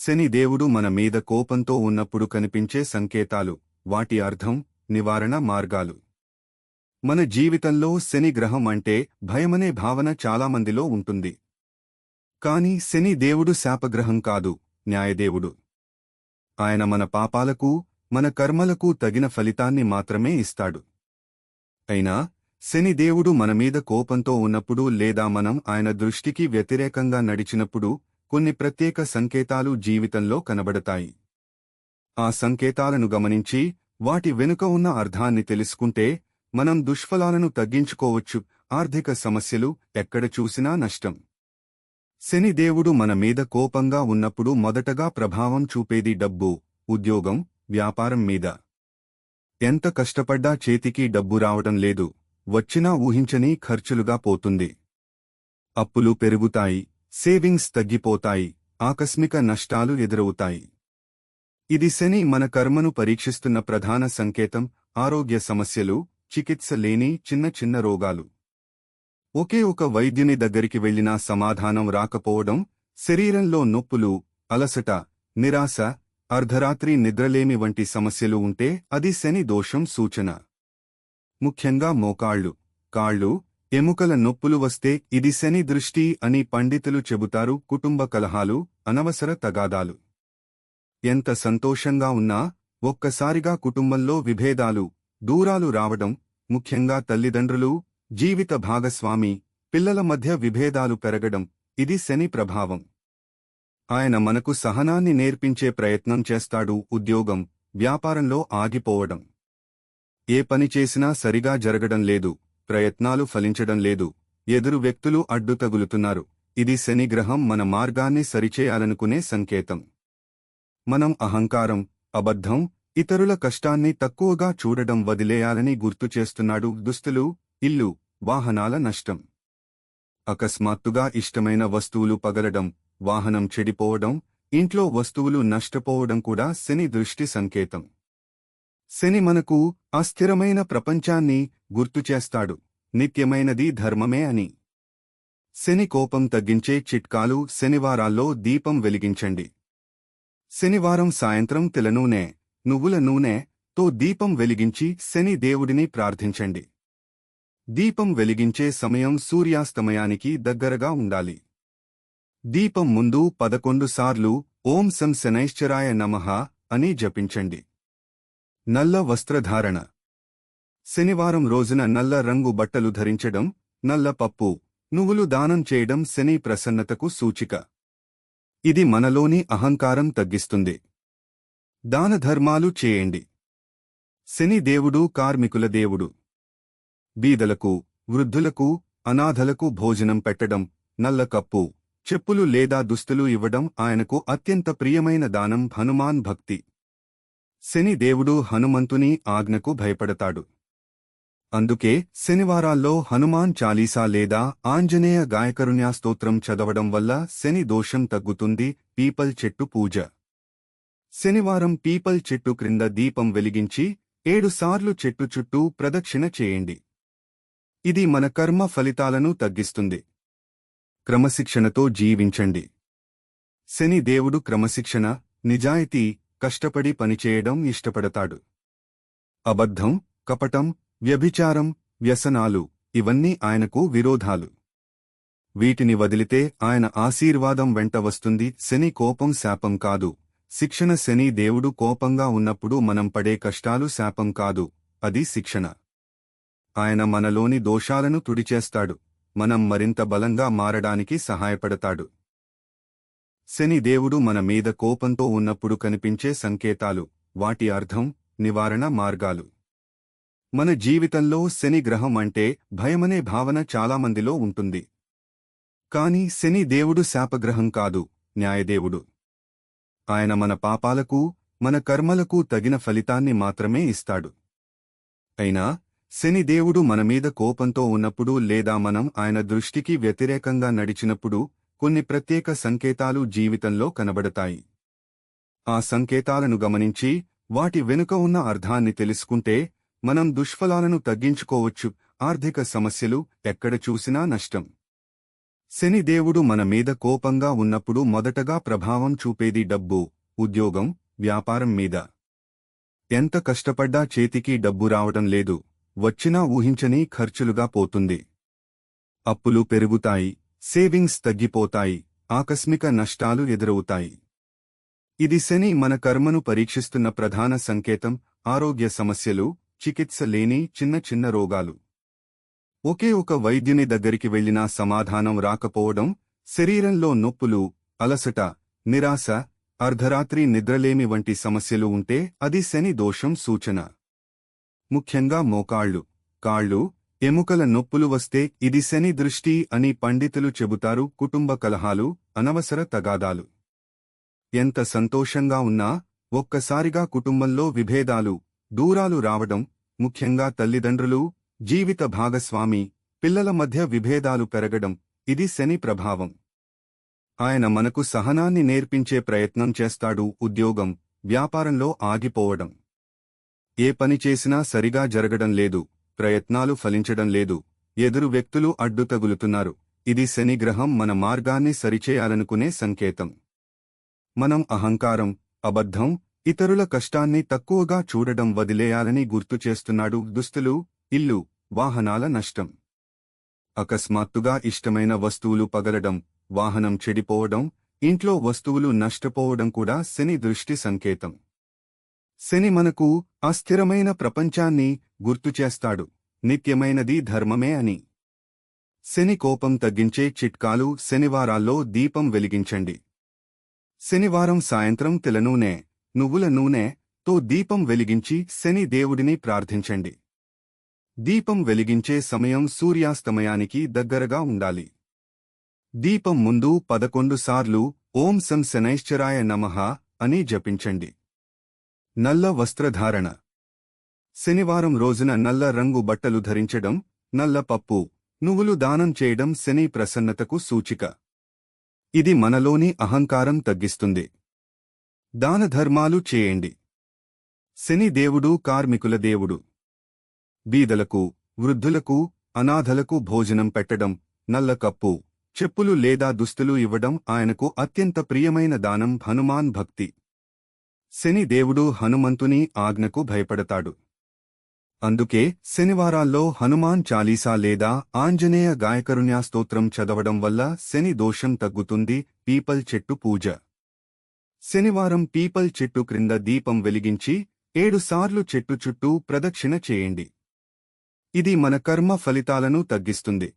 శని దేవుడు మన మీద కోపంతో ఉన్నప్పుడు కనిపించే సంకేతాలు వాటి అర్థం నివారణ మార్గాలు. మన జీవితంలో శని గ్రహం అంటే భయమనే భావన చాలామందిలో ఉంటుంది. కాని శని దేవుడు శాపగ్రహం కాదు న్యాయదేవుడు. ఆయన మన పాపాలకు మన కర్మలకు తగిన ఫలితాన్ని మాత్రమే ఇస్తాడు. అయినా శని దేవుడు మన మీద కోపంతో ఉన్నప్పుడు లేదా మనం ఆయన దృష్టికి వ్యతిరేకంగా నడిచినప్పుడు కొన్ని ప్రత్యేక సంకేతాలు జీవితంలో కనబడతాయి. ఆ సంకేతాలను గమనించి వాటి వెనుక ఉన్న అర్థాన్ని తెలుసుకుంటే మనం దుష్ఫలాలను తగ్గించుకోవచ్చు ఆర్థిక సమస్యలు ఎక్కడ చూసినా నష్టం. శని దేవుడు మన మీద కోపంగా ఉన్నప్పుడు మొదటగా ప్రభావం చూపేది డబ్బు ఉద్యోగం వ్యాపారం మీద. ఎంత కష్టపడ్డా చేతికి డబ్బు రావటం లేదు వచ్చినా ఊహించని ఖర్చులుగా పోతుంది. అప్పులు పెరుగుతాయి సేవింగ్స్ తగ్గిపోతాయి ఆకస్మిక నష్టాలు ఎదురవుతాయి. ఇది శని మన కర్మను పరీక్షిస్తున్న ప్రధాన సంకేతం ఆరోగ్య సమస్యలు చికిత్స లేని చిన్న చిన్న రోగాలు. ఒకే ఒక వైద్యుని దగ్గరికి వెళ్ళినా సమాధానం రాకపోవడం శరీరంలో నొప్పులు అలసట నిరాశ అర్ధరాత్రి నిద్రలేమి వంటి సమస్యలు ఉంటే అది శని దోషం సూచన. ముఖ్యంగా మోకాళ్ళు కాళ్ళు ఎముకల నొప్పులు వస్తే ఇది శని దృష్టి అని పండితులు చెబుతారు కుటుంబ కలహాలు అనవసర తగాదాలు. ఎంత సంతోషంగా ఉన్నా ఒక్కసారిగా కుటుంబంలో విభేదాలు దూరాలు రావడం ముఖ్యంగా తల్లిదండ్రులు జీవిత భాగస్వామి పిల్లల మధ్య విభేదాలు పెరగడం ఇది శని ప్రభావం. ఆయన మనకు సహనాన్ని నేర్పించే ప్రయత్నం చేస్తాడు ఉద్యోగం వ్యాపారంలో ఆగిపోవడం. ఏ పని చేసినా సరిగా జరగడం లేదు ప్రయత్నాలు ఫలించడం లేదు. ఎదురు వ్యక్తులు అడ్డు తగులుతున్నారు. ఇది శనిగ్రహం మన మార్గాన్ని సరిచేయాలనుకునే సంకేతం. మనం అహంకారం అబద్ధం ఇతరుల కష్టాన్ని తక్కువగా చూడడం వదిలేయాలని గుర్తు చేస్తున్నాడు దుస్తులు ఇల్లు వాహనాల నష్టం. అకస్మాత్తుగా ఇష్టమైన వస్తువులు పగలడం వాహనం చెడిపోవడం ఇంట్లో వస్తువులు నష్టపోవడం కూడా శని దృష్టి సంకేతం. శని మనకు అస్థిరమైన ప్రపంచాన్ని గుర్తుచేస్తాడు నిత్యమైనది ధర్మమే అని. శని కోపం తగ్గించే చిట్కాలు శనివారాల్లో దీపం వెలిగించండి. శనివారం సాయంత్రం తిలనూనె నువ్వుల నూనె తో దీపం వెలిగించి శని దేవుడిని ప్రార్థించండి. దీపం వెలిగించే సమయం సూర్యాస్తమయానికి దగ్గరగా ఉండాలి. దీపం ముందు పదకొండు సార్లు ఓం సం శనైశ్చరాయ నమః అని జపించండి. నల్ల వస్త్రధారణ. శనివారం రోజున నల్ల రంగు బట్టలు ధరించడం నల్ల పప్పు నువ్వులు దానం చేయడం శని ప్రసన్నతకు సూచిక. ఇది మనలోని అహంకారం తగ్గిస్తుంది. దానధర్మాలు చేయండి. శని దేవుడు కార్మికుల దేవుడు. బీదలకు వృద్ధులకు అనాథలకు భోజనం పెట్టడం నల్ల కప్పు చెప్పులు లేదా దుస్తులు ఇవ్వడం ఆయనకు అత్యంత ప్రియమైన దానం హనుమాన్ భక్తి. శని దేవుడు హనుమంతుని ఆజ్ఞకు భయపడతాడు. అందుకే శనివారాల్లో హనుమాన్ చాలీసా లేదా ఆంజనేయ గాయకరుణ్యా స్తోత్రం చదవడం వల్ల శని దోషం తగ్గుతుంది పీపల్ చెట్టు పూజ. శనివారం పీపల్ చెట్టు క్రింద దీపం వెలిగించి ఏడుసార్లు చెట్టు చుట్టూ ప్రదక్షిణ చేయండి. ఇది మన కర్మ ఫలితాలను తగ్గిస్తుంది. క్రమశిక్షణతో జీవించండి. శని దేవుడు క్రమశిక్షణ నిజాయితీ కష్టపడి పనిచేయడం ఇష్టపడతాడు. అబద్ధం కపటం వ్యభిచారం వ్యసనాలు ఇవన్నీ ఆయనకు విరోధాలు. వీటిని వదిలితే ఆయన ఆశీర్వాదం వెంట వస్తుంది. శని కోపం శాపం కాదు. శిక్షణ శని దేవుడు కోపంగా ఉన్నప్పుడు మనం పడే కష్టాలు శాపం కాదు. అది శిక్షణ. ఆయన మనలోని దోషాలను తుడిచేస్తాడు. మనం మరింత బలంగా మారడానికి సహాయపడతాడు. శని దేవుడు మన మీద కోపంతో ఉన్నప్పుడు కనిపించే సంకేతాలు వాటి అర్థం నివారణ మార్గాలు. మన జీవితంలో శని గ్రహం అంటే భయమనే భావన చాలామందిలో ఉంటుంది. కాని శని దేవుడు శాపగ్రహం కాదు న్యాయదేవుడు. ఆయన మన పాపాలకు మన కర్మలకు తగిన ఫలితాన్ని మాత్రమే ఇస్తాడు. అయినా శని దేవుడు మన మీద కోపంతో ఉన్నప్పుడు లేదా మనం ఆయన దృష్టికి వ్యతిరేకంగా నడిచినప్పుడు కొన్ని ప్రత్యేక సంకేతాలు జీవితంలో కనబడతాయి. ఆ సంకేతాలను గమనించి వాటి వెనుక ఉన్న అర్థాన్ని తెలుసుకుంటే మనం దుష్ఫలాలను తగ్గించుకోవచ్చు ఆర్థిక సమస్యలు ఎక్కడ చూసినా నష్టం. శని దేవుడు మన మీద కోపంగా ఉన్నప్పుడు మొదటగా ప్రభావం చూపేది డబ్బు ఉద్యోగం వ్యాపారం మీద. ఎంత కష్టపడ్డా చేతికి డబ్బు రావటం లేదు వచ్చినా ఊహించని ఖర్చులుగా పోతుంది. అప్పులు పెరుగుతాయి సేవింగ్స్ తగ్గిపోతాయి ఆకస్మిక నష్టాలు ఎదురవుతాయి. ఇది శని మన కర్మను పరీక్షిస్తున్న ప్రధాన సంకేతం ఆరోగ్య సమస్యలు చికిత్స లేని చిన్న చిన్న రోగాలు. ఒకే ఒక వైద్యుని దగ్గరికి వెళ్ళినా సమాధానం రాకపోవడం శరీరంలో నొప్పులు అలసట నిరాశ అర్ధరాత్రి నిద్రలేమి వంటి సమస్యలు ఉంటే అది శని దోషం సూచన. ముఖ్యంగా మోకాళ్ళు కాళ్ళు ఎముకల నొప్పులు వస్తే ఇది శని దృష్టి అని పండితులు చెబుతారు కుటుంబ కలహాలు అనవసర తగాదాలు. ఎంత సంతోషంగా ఉన్నా ఒక్కసారిగా కుటుంబంలో విభేదాలు దూరాలు రావడం ముఖ్యంగా తల్లిదండ్రులు జీవిత భాగస్వామి పిల్లల మధ్య విభేదాలు పెరగడం ఇది శని ప్రభావం. ఆయన మనకు సహనాన్ని నేర్పించే ప్రయత్నం చేస్తాడు ఉద్యోగం వ్యాపారంలో ఆగిపోవడం. ఏ పని చేసినా సరిగా జరగడం లేదు ప్రయత్నాలు ఫలించడం లేదు. ఎదురు వ్యక్తులు అడ్డు తగులుతున్నారు. ఇది శనిగ్రహం మన మార్గాన్ని సరిచేయాలనుకునే సంకేతం. మనం అహంకారం అబద్ధం ఇతరుల కష్టాన్ని తక్కువగా చూడడం వదిలేయాలని గుర్తు చేస్తున్నాడు దుస్తులు ఇల్లు వాహనాల నష్టం. అకస్మాత్తుగా ఇష్టమైన వస్తువులు పగలడం వాహనం చెడిపోవడం ఇంట్లో వస్తువులు నష్టపోవడం కూడా శని దృష్టి సంకేతం. శని మనకు అస్థిరమైన ప్రపంచాన్ని గుర్తుచేస్తాడు నిత్యమైనది ధర్మమే అని. శని కోపం తగ్గించే చిట్కాలు శనివారాల్లో దీపం వెలిగించండి. శనివారం సాయంత్రం తెలనూనె నువ్వుల నూనె తో దీపం వెలిగించి శని దేవుడిని ప్రార్థించండి. దీపం వెలిగించే సమయం సూర్యాస్తమయానికి దగ్గరగా ఉండాలి. దీపం ముందు పదకొండు సార్లు ఓం సం శనైశ్చరాయ నమః అని జపించండి. నల్ల వస్త్రధారణ. శనివారం రోజున నల్ల రంగు బట్టలు ధరించడం నల్ల పప్పు నువ్వులు దానం చేయడం శని ప్రసన్నతకు సూచిక. ఇది మనలోని అహంకారం తగ్గిస్తుంది. దానధర్మాలు చేయండి. శని దేవుడు కార్మికుల దేవుడు. బీదలకు వృద్ధులకు అనాథలకు భోజనం పెట్టడం నల్ల కప్పు చెప్పులు లేదా దుస్తులు ఇవ్వడం ఆయనకు అత్యంత ప్రియమైన దానం హనుమాన్ భక్తి. శని దేవుడు హనుమంతుని ఆజ్ఞకు భయపడతాడు. అందుకే శనివారాల్లో హనుమాన్ చాలీసా లేదా ఆంజనేయ గాయకరుణ్యాస్తోత్రం చదవడం వల్ల శని దోషం తగ్గుతుంది పీపల్ చెట్టు పూజ. శనివారం పీపల్ చెట్టు క్రింద దీపం వెలిగించి ఏడుసార్లు చెట్టు చుట్టూ ప్రదక్షిణ చేయండి. ఇది మన కర్మ ఫలితాలను తగ్గిస్తుంది.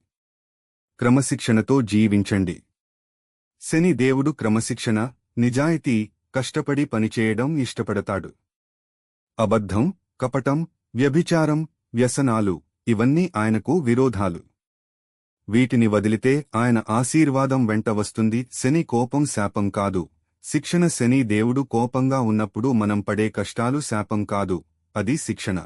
క్రమశిక్షణతో జీవించండి. శని దేవుడు క్రమశిక్షణ నిజాయితీ కష్టపడి పనిచేయడం ఇష్టపడతాడు. అబద్ధం కపటం వ్యభిచారం వ్యసనాలు ఇవన్నీ ఆయనకు విరోధాలు. వీటిని వదిలితే ఆయన ఆశీర్వాదం వెంట వస్తుంది. శని కోపం శాపం కాదు. శిక్షణ శని దేవుడు కోపంగా ఉన్నప్పుడు మనం పడే కష్టాలు శాపం కాదు. అది శిక్షణ.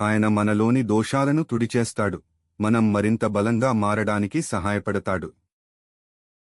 ఆయన మనలోని దోషాలను తుడిచేస్తాడు. మనం మరింత బలంగా మారడానికి సహాయపడతాడు.